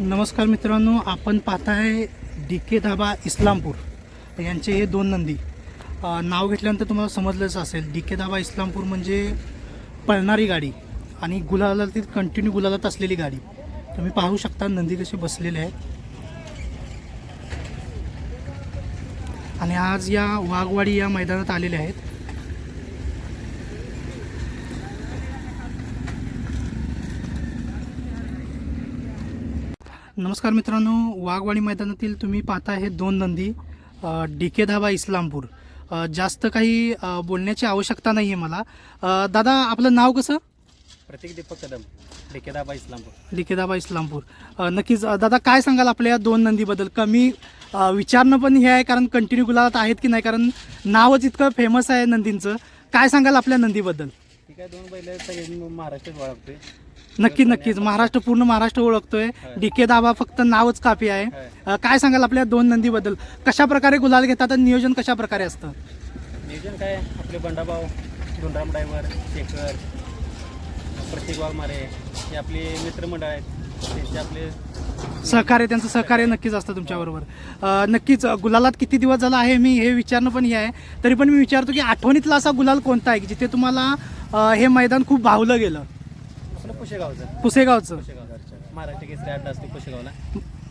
नमस्कार मित्रांनो आपण पाहताय डी के धाबा इस्लामपूर. यांचे हे दोन नंदी. नाव घेतल्यानंतर तुम्हाला समजलंच असेल डी के धाबा इस्लामपूर म्हणजे पळणारी गाडी आणि गुलालातील कंटिन्यू गुलालात असलेली गाडी. तुम्ही पाहू शकता नंदी कसे बसलेले आहेत आणि आज या वाघवाडी या मैदानात आलेले आहेत. नमस्कार मित्रांनो वाघवाडी मैदानातील तुम्ही पाहता हे दोन नंदी डी के धाबा इस्लामपूर. जास्त काही बोलण्याची आवश्यकता नाही आहे मला दादा आपलं नाव कसं? प्रतीक दीपक कदम डेकेदाबा Islampur. D K Dhaba Islampur. नक्कीच दादा काय सांगाल आपल्या या दोन नंदीबद्दल? कमी विचारणं पण हे आहे कारण कंटिन्यू गुलाबात आहेत की नाही? कारण नावच इतकं फेमस आहे नंदींचं. काय सांगाल आपल्या नंदीबद्दल? ठीक आहे दोन बैल सगळे महाराष्ट्रात ओळखतोय नक्की नक्कीच. महाराष्ट्र पूर्ण महाराष्ट्र ओळखतोय. डी के दाबा फक्त नावच काफी आहे. अ, काय सांगाल आपल्या दोन नंदीबद्दल? कशा प्रकारे गुलाल घेतात आणि नियोजन कशा प्रकारे असतं? नियोजन काय? आपले बंडाभाऊ धुंडराम ड्रायव्हर शेखर प्रतीक वाघमारे हे आपले मित्रमंडळ आहेत. त्यांचे आपले सहकार्य त्यांचं सहकार्य नक्कीच असतं तुमच्याबरोबर. अ, नक्कीच अ, गुलालात किती दिवस झाला आहे मी हे विचारणं पण हे आहे. तरी पण मी विचारतो की आठवणीतला असा गुलाल कोणता आहे की जिथे तुम्हाला अ, हे मैदान खूप भावलं गेलं? पुशेगावचं. पुसेगावचं. महाराष्ट्र केसरी अड्डा असते पुशेगावला.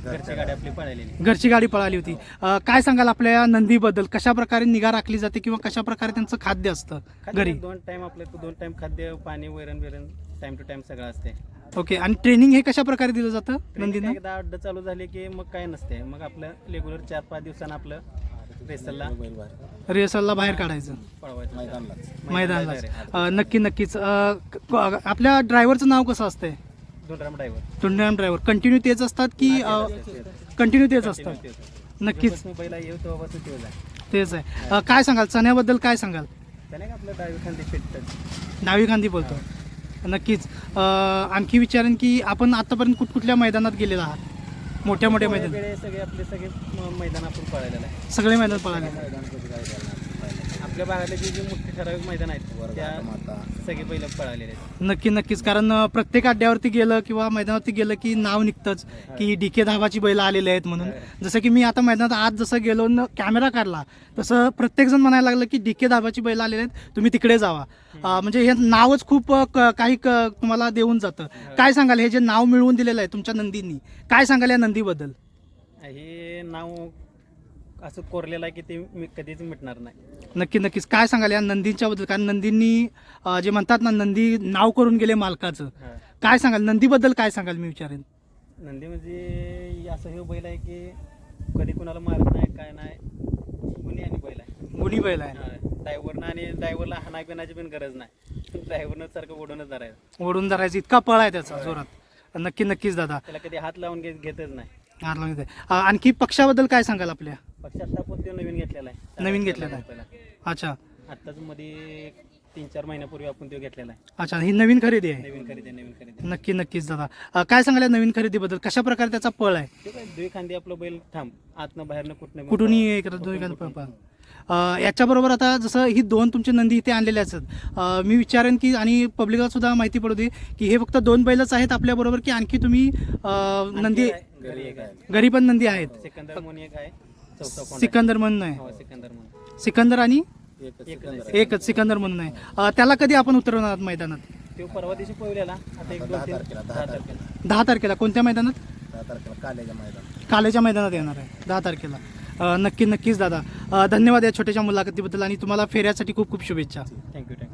घरची गाडी आपली पळालेली. घरची गाडी पळाली होती. अ, काय सांगाल आपल्या या नंदीबद्दल? कशा प्रकारे निगा राखली जाते किंवा कशा प्रकारे त्यांचं खाद्य असतं खाद्य घरी? दोन टाइम आपले दोन टाइम खाद्य पाणी वैरण बिरण टाइम टू टाइम सगळं असते. ओके आणि ट्रेनिंग हे कशा प्रकारे दिलं जातं नंदीनं? एकदा अड्डा चालू झाले की मग काय नसते. मग आपलं रेग्युलर चार पाच दिवसानं आपलं रेसलला? रिहर्सलला बाहेर काढायचं. मैदानाला अ, नक्की नक्कीच. अ, क- क- आपल्या ड्रायव्हरचं नाव कसं असतंय? धुंडराम ड्रायव्हर. टुंडॅम ड्रायव्हर. कंटिन्यू तेच असतात की कंटिन्यू तेच असतात नक्कीच. पहिला येऊ तेव्हापासून तेव्हा जाय तेच आहे. अ, काय सांगाल? चण्याबद्दल काय सांगाल? त्याने का आपलं डावी खांदी बोलतो. नक्कीच. अ, आणखी विचारेन की आपण आतापर्यंत कुठकुठल्या मैदानात गेलेला आहात? मोठ्या मोठ्या मैदान सगळे आपले सगळे मैदान आपण पळालेलं आहे सगळे मैदान पळाले आपल्या भागातले जे जे मोठे ठराविक मैदान आहेत त्या सगळे पहिलं पळालेले आहेत. नक्की नक्कीच. कारण अ, प्रत्येक अड्ड्यावरती गेलं किंवा मैदानावरती गेलं की नाव निघतंच की डी के धाबाची बैलं आलेले आहेत म्हणून. जसं की मी आता मैदानात आज जसं गेलो न कॅमेरा काढला तसं प्रत्येकजण म्हणायला लागलं की डी के धाबाची बैलं आलेले आहेत तुम्ही तिकडे जावा. अ, म्हणजे हे नावच खूप अ, क- काही क- तुम्हाला देऊन जातं. काय सांगाल? हे जे नाव मिळवून दिलेलं आहे तुमच्या नंदींनी काय सांगाल या नंदीबद्दल? हे नाव असं कोरलेलं आहे की ते मी कधीच मिटणार नाही. नक्की नक्कीच. काय सांगाल या नंदींच्या बद्दल? कारण नंदींनी अ, जे म्हणतात ना नंदी नाव करून गेले मालकाचं. हा. काय सांगाल? नंदीबद्दल काय सांगाल मी विचारेन? नंदी म्हणजे असं हे बैल आहे की कधी कुणाला मारत नाही काय नाही. गुन्हे आणि बैल आहे. गुणी बैल आहे. ड्रायव्हरनं आणि ड्रायव्हरला हाना पिण्याची पण गरज नाही. ड्रायव्हरनं सारखं ओढूनच धरायचं. ओढून धरायचं. इतका पळ आहे त्याचा जोरात. नक्की नक्कीच दादा. त्याला कधी हात लावून घेत घेतच नाही. अ, आणखी पक्षाबद्दल काय सांगाल आपल्या? पक्ष आता पण तो नवीन घेतलेला आहे? नवीन घेतलेला आहे. पहिला. अच्छा. आत्ताच मध्ये तीन चार महिन्यापूर्वी आपण तो घेतलेला आहे. अच्छा ही नवीन खरेदी आहे? नवीन खरेदी नवीन खरेदी नक्की नक्कीच दादा. अ, काय सांगाल या नवीन खरेदीबद्दल? कशा प्रकारे त्याचा पळ आहे? ठीक आहे दुई खांदी आपलं बैल थांब. आतनं बाहेरनं कुठनं कुठूनही. एक दोन एखादं पळ- पळ. अ, याच्याबरोबर आता जसं ही दोन तुमचे नंदी इथे आणलेले आहेत. अ, मी विचारेन की आणि पब्लिकला सुद्धा माहिती पडू दे की हे फक्त दोन बैलच आहेत आपल्याबरोबर की आणखी तुम्ही नंदी घरी पण नंदी आहेत. सिकंदर म्हणून एक आहे चौथा कोण सिकंदर म्हणून आहे. हो सिकंदर आणि? एकच सिकंदर म्हणून आहे. त्याला कधी आपण उतरवणार आहात मैदानात? तो परवा दिवशी पळवलेला आता एक दोन तीन दहा तारखेला. कोणत्या मैदानात? दहा तारखेला कालेच्या मैदान कालेच्या मैदानात येणार आहे. दहा तारखेला. नक्की नक्कीच दादा. धन्यवाद या छोट्याशा मुलाखतीबद्दल आणि तुम्हाला फेऱ्यासाठी खूप खूप शुभेच्छा. Thank you thank you